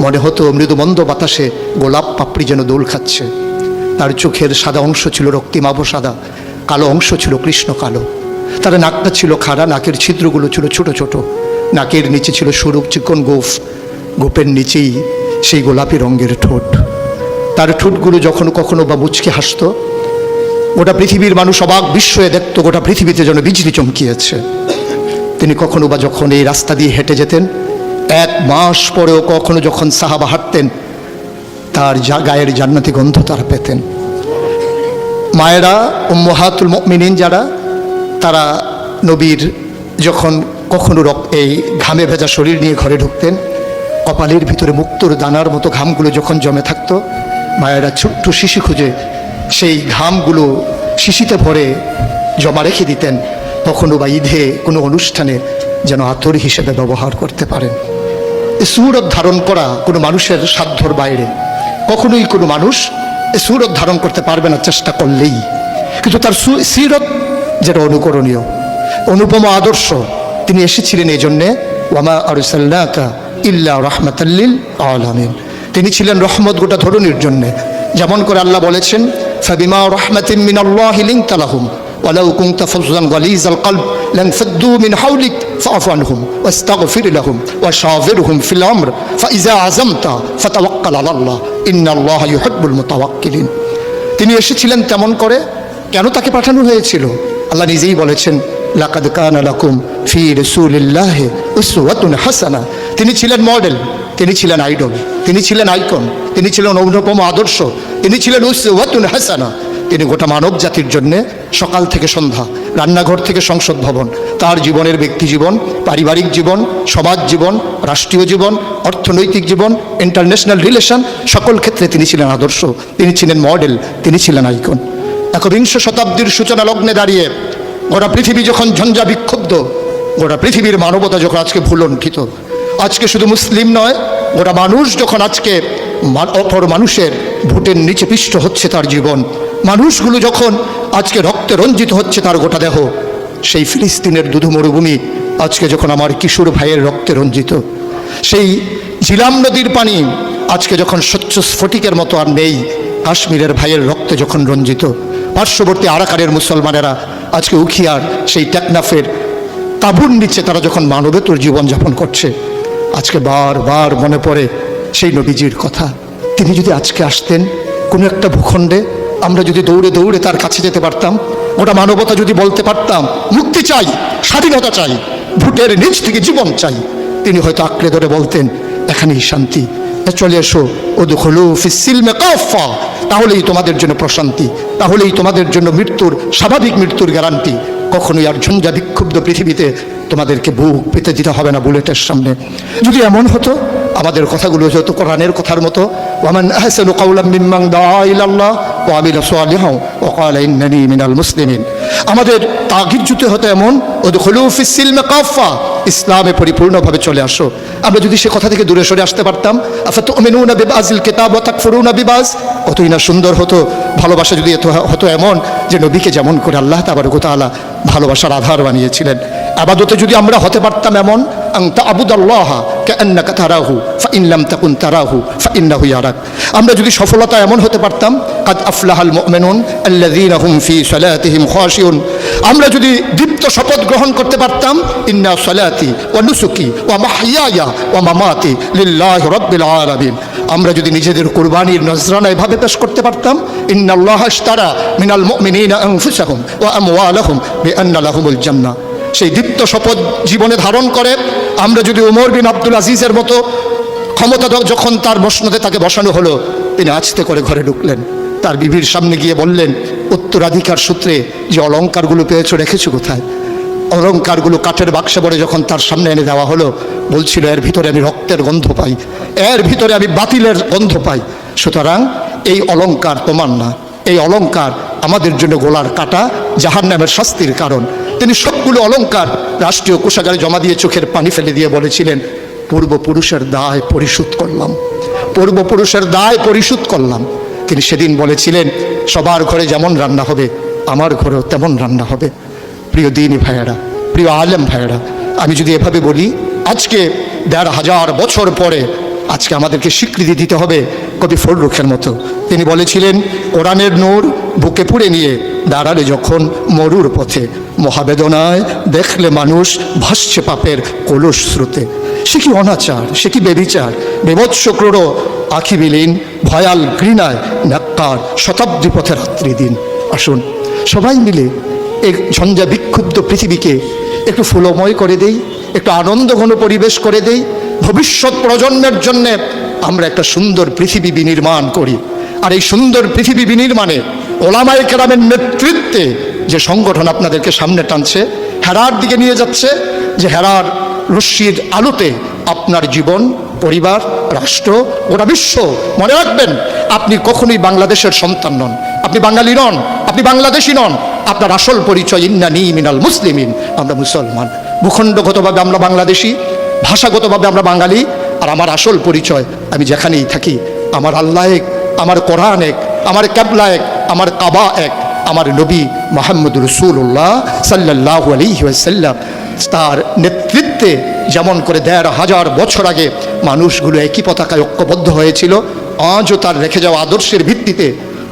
মনে হতো মৃদুমন্দ বাতাসে গোলাপ পাপড়ি যেন দোল খাচ্ছে। তার চোখের সাদা অংশ ছিল রক্তিমাভ সাদা, কালো অংশ ছিল কৃষ্ণ কালো। তার নাকটা ছিল খাড়া, নাকের ছিদ্রগুলো ছিল ছোট ছোট। নাকের নিচে ছিল সরু চিকন গোফ, গোপের নিচেই সেই গোলাপি রঙের ঠোঁট। তার ঠোঁটগুলো যখন কখনো বা মুচকে হাসতো, গোটা পৃথিবীর মানুষ অবাক বিস্ময়ে দেখত গোটা পৃথিবীতে যেন বিজলি চমকিয়েছে। তিনি কখনো বা যখন এই রাস্তা দিয়ে হেঁটে যেতেন এক মাস পরেও কখনো যখন সাহাবা হাঁটতেন, তার গায়ের জান্নাতি গন্ধ তারা পেতেন। মায়েরা, উম্মহাতুল মিনিন যারা, তারা নবীর যখন কখনো এই ঘামে ভেজা শরীর নিয়ে ঘরে ঢুকতেন, কপালের ভিতরে মুক্তোর দানার মতো ঘামগুলো যখন জমে থাকতো, মায়েরা ছোট্ট শিশি খুঁজে সেই ঘামগুলো শিশিতে ভরে জমা রেখে দিতেন। কখনো বা ঈদে কোনো অনুষ্ঠানে যেন আতর হিসেবে ব্যবহার করতে পারেন। সুরত ধারণ করা কোনো মানুষের সাধ্যর বাইরে। কখনোই কোনো মানুষ এ সুরত ধারণ করতে পারবে না চেষ্টা করলেই। কিন্তু তার সিরত যেটা অনুকরণীয়, অনুপম আদর্শ, তিনি এসেছিলেন এই জন্যে, ওয়ামা আরুসাল্লাকা ইল্লা রহমতাল্লিল আলমিন। তিনি ছিলেন রহমত গোটা ধরনের জন্যে। যেমন করে আল্লাহ বলেছেন, ফাবিমা রহমতিন মিন আল্লাহ হিলিং তালাহুম ওয়ালাউ কুংতা ফজলান গলিজ আল কলব, লেন ফদ্দু মিন হাউলিক فاعف عنهم واستغفر لهم وشاورهم في الامر فاذا عزمت فتوكل على الله ان الله يحب المتوكلين তিনি এসেছিলেন তেমন করে কেন তাকে পাঠানো হয়েছিল আল্লাহ নিজেই বলেছেন লাকাদ কানা লাকুম ফি রাসূলিল্লাহি উসওয়াতুন হাসানা তিনি ছিলেন মডেল তিনি ছিলেন আইডল তিনি ছিলেন আইকন তিনি ছিলেন অনুপম আদর্শ তিনি ছিলেন উসওয়াতুন হাসানা তিনি গোটা মানব জাতির জন্য সকাল থেকে সন্ধ্যা, রান্নাঘর থেকে সংসদ ভবন, তার জীবনের ব্যক্তি জীবন, পারিবারিক জীবন, সমাজ জীবন, রাষ্ট্রীয় জীবন, অর্থনৈতিক জীবন ইন্টারন্যাশনাল রিলেশন সকল ক্ষেত্রে তিনি ছিলেন আদর্শ, তিনি ছিলেন মডেল তিনি ছিলেন আইকন একবিংশ শতাব্দীর সূচনা লগ্নে দাঁড়িয়ে গোটা পৃথিবী যখন ঝঞ্ঝা বিক্ষুব্ধ, গোটা পৃথিবীর মানবতা যখন আজকে ভুলণ্ঠিত, আজকে শুধু মুসলিম নয়, গোটা মানুষ যখন আজকে অপর মানুষের ভোটের নিচে পিষ্ট হচ্ছে তার জীবন। মানুষগুলো যখন আজকে রক্তে রঞ্জিত হচ্ছে তার গোটা দেহ, সেই ফিলিস্তিনের দুধু মরুভূমি আজকে যখন আমার কিশোর ভাইয়ের রক্তে রঞ্জিত। সেই ঝিলাম নদীর পানি আজকে যখন স্বচ্ছ স্ফটিকের মতো আর নেই, কাশ্মীরের ভাইয়ের রক্তে যখন রঞ্জিত। পার্শ্ববর্তী আরাকারের মুসলমানেরা আজকে উখিয়ার সেই টেকনাফের তাঁবুর নিচে তারা যখন মানবেতর জীবনযাপন করছে, আজকে বারবার মনে পড়ে সেই নবীজির কথা। তিনি যদি আজকে আসতেন, কোনো একটা ভূখণ্ডে আমরা যদি দৌড়ে দৌড়ে তার কাছে যেতে পারতাম ওটা মানবতা যদি বলতে পারতাম, মুক্তি চাই, স্বাধীনতা চাই ভোটের নিচ থেকে জীবন চাই। তিনি হয়তো আঁকড়ে ধরে বলতেন, এখানেই শান্তি। চলে এসো ও দুখলু ফিসিলমে কাফা তাহলেই তোমাদের জন্য প্রশান্তি, তাহলেই তোমাদের জন্য মৃত্যুর, স্বাভাবিক মৃত্যুর গ্যারান্টি। কখনোই আর ঝঞ্ঝা বিক্ষুব্ধ পৃথিবীতে তোমাদেরকে বুক পেতে দিতে হবে না বুলেটের সামনে। যদি এমন হতো, আমাদের কথাগুলো যত কোরআনের কথার মতো আহসানু কাউলাম মিম্মান দাআ ইলাল্লাহ ওয়া আমিলা সালিহান ওয়া ক্বালা ইন্নানি মিনাল মুসলিমিন আমাদের তাগিদ জুতে হতো এমন, উদখুলু ফিস সিলমে কাফা ইসলামে পরিপূর্ণভাবে চলে আসো। আমরা যদি সে কথা থেকে দূরে সরে আসতে পারতাম, আফাতুমিনুনা বিবাজিল কিতাব ওয়া তাকফুরুনা বিবাজ কতই না সুন্দর হতো, ভালোবাসা যদি হতো এমন যে নবীকে যেমন করে আল্লাহ তাবারক ওয়া তাআলা ভালোবাসার আধার বানিয়েছিলেন। আবাদতে যদি আমরা হতে পারতাম এমন আং তাবুদাল্লাহ কান্নাকা তারাহু, ফাইন লাম তাকুন তারাহু ইয়ারাক। আমরা যদি সফলতা এমন হতে পারতাম, কাদ আফলাহাল হুম ফি আমরা যদি দীপ্ত শপথ গ্রহণ করতে পারতাম, ইন্না সালাতি ওয়া নুসুকি ওয়া মাহইয়ায়া ওয়া মামাতি লিল্লাহি রাব্বিল আলামিন। আমরা যদি নিজেদের কুরবানির নজরানা এভাবে পেশ করতে পারতাম, ইন্নাল্লাহ আশতারা মিনাল মুমিনিনা আনফুসাহুম ওয়া আমওয়ালাহুম জান্নাহ। সেই দীপ্ত শপথ জীবনে ধারণ করে, আমরা যদি উমর বিন আব্দুল আজিজের মতো ক্ষমতা যখন তার মসনদে তাকে বসানো হলো, তিনি আস্তে করে ঘরে ঢুকলেন। তার বিবির সামনে গিয়ে বললেন, উত্তরাধিকার সূত্রে যে অলঙ্কারগুলো পেয়েছ রেখেছো কোথায়? অলঙ্কারগুলো কাঠের বাক্সে পড়ে যখন তার সামনে এনে দেওয়া হলো, বলছিল, এর ভিতরে আমি রক্তের গন্ধ পাই। এর ভিতরে আমি বাতিলের গন্ধ পাই। সুতরাং এই অলঙ্কার তোমার না। এই অলংকার আমাদের জন্য গোলার কাটা জাহান নামের শাস্তির কারণ। তিনি সবগুলো অলঙ্কার রাষ্ট্রীয় কোষাগারে জমা দিয়ে চোখের পানি ফেলে দিয়ে বলেছিলেন, পূর্বপুরুষের দায় পরিশোধ করলাম। পূর্বপুরুষের দায় পরিশোধ করলাম। তিনি সেদিন বলেছিলেন, সবার ঘরে যেমন রান্না হবে, আমার ঘরেও তেমন রান্না হবে। প্রিয় দিনী ভাইয়েরা, প্রিয় আলেম ভাইয়েরা, আমি যদি এভাবে বলি, আজকে দেড় হাজার বছর পরে আজকে আমাদেরকে স্বীকৃতি দিতে হবে কবি ফররুখের মতো। তিনি বলেছিলেন, কোরআনের নূর বুকে পুড়ে নিয়ে দাঁড়ালে যখন মরুর পথে মহাবেদনায় দেখলে মানুষ ভাসছে পাপের কলস স্রোতে। সে কি অনাচার? সে কি বেবিচার? বিভৎস ক্রোড় আখি বিলীন, ভয়াল ঘৃণায় নাক্কার শতাব্দী পথে রাত্রি দিন। আসুন, সবাই মিলে এই ঝঞ্ঝা বিক্ষুব্ধ পৃথিবীকে একটু ফুলময় করে দেই, একটু আনন্দঘন পরিবেশ করে দেই। ভবিষ্যৎ প্রজন্মের জন্যে আমরা একটা সুন্দর পৃথিবী বিনির্মাণ করি। আর এই সুন্দর পৃথিবী বিনির্মাণে ওলামাই কেরামের নেতৃত্বে যে সংগঠন আপনাদেরকে সামনে টানছে, হেরার দিকে নিয়ে যাচ্ছে, যে হেরার রশ্মির আলোতে আপনার জীবন, পরিবার, রাষ্ট্র গোটা বিশ্ব মনে রাখবেন, আপনি কখনোই বাংলাদেশের সন্তান নন। আপনি বাঙালি নন, আপনি বাংলাদেশি নন, আপনার আসল পরিচয় ইন্নানি মিনাল মুসলিমিন, আমরা মুসলমান। ভূখণ্ডগতভাবে আমরা বাংলাদেশি, ভাষাগতভাবে আমরা বাঙালি, আর আমার আসল পরিচয় আমি যেখানেই থাকি, আমার আল্লাহ এক, আমার কোরআন এক, আমার ক্যাবলা এক আমার কাবা এক, আমার নবী মোহাম্মদ রসুল্লাহ সাল্লাহ আলহিহাসাল্লাম তার নেতৃত্বে যেমন করে দেড় হাজার বছর আগে মানুষগুলো একই পতাকায় ঐক্যবদ্ধ হয়েছিল, আজও তার রেখে যাওয়া আদর্শের ভিত্তিতে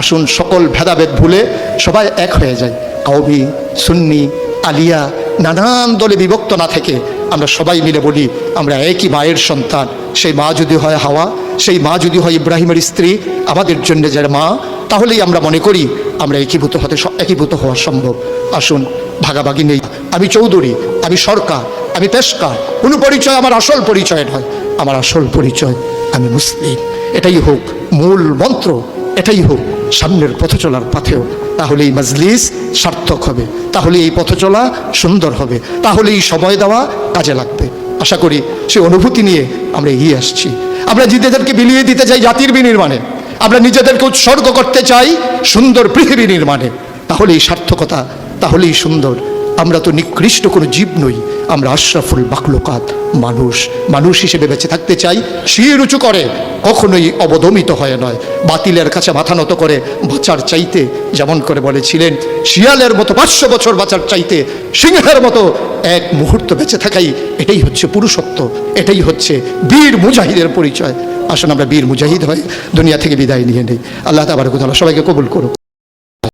আসুন সকল ভেদাভেদ ভুলে সবাই এক হয়ে যায় কাউবি সুন্নি, আলিয়া, নানান দলে বিভক্ত না থেকে আমরা সবাই মিলে বলি, আমরা একই মায়ের সন্তান। সেই মা যদি হয় হাওয়া, সেই মা যদি হয় ইব্রাহিমের স্ত্রী, আমাদের জন্য যার মা তাহলেই আমরা মনে করি আমরা একীভূত হতে একীভূত হওয়া সম্ভব। আসুন, ভাগাভাগি নেই। আমি চৌধুরী, আমি সরকার, আমি পেশকার কোনো পরিচয় আমার আসল পরিচয় নয়। আমার আসল পরিচয়, আমি মুসলিম। এটাই হোক মূল মন্ত্র, এটাই হোক সামনের পথ চলার পথেও। তাহলে এই মজলিস সার্থক হবে। তাহলে এই পথ চলা সুন্দর হবে। তাহলে এই সময় দেওয়া কাজে লাগবে। আশা করি সে অনুভূতি নিয়ে আমরা এগিয়ে আসছি। আমরা নিজেদেরকে বিলিয়ে দিতে চাই জাতির বিনির্মাণে। আমরা নিজেদেরকে উৎসর্গ করতে চাই সুন্দর পৃথিবী নির্মাণে। তাহলেই সার্থকতা তাহলেই সুন্দর। আমরা তো নিকৃষ্ট কোনো জীব নই। আমরা আশরাফুল বাকলোকাত মানুষ। মানুষ হিসেবে বেঁচে থাকতে চাই, শির উঁচু করে। কখনোই অবদমিত হয় নয়। বাতিলের কাছে মাথা নত করে বাঁচার চাইতে, যেমন করে বলেছিলেন, শিয়ালের মতো পাঁচশো বছর বাঁচার চাইতে, সিংহের মতো এক মুহূর্ত বেঁচে থাকাই এটাই হচ্ছে পুরুষত্ব, এটাই হচ্ছে বীর মুজাহিদের পরিচয়। আসুন আমরা বীর মুজাহিদ হয়ে দুনিয়া থেকে বিদায় নিয়ে নেই। আল্লাহ তাবার সবাইকে কবুল করুক।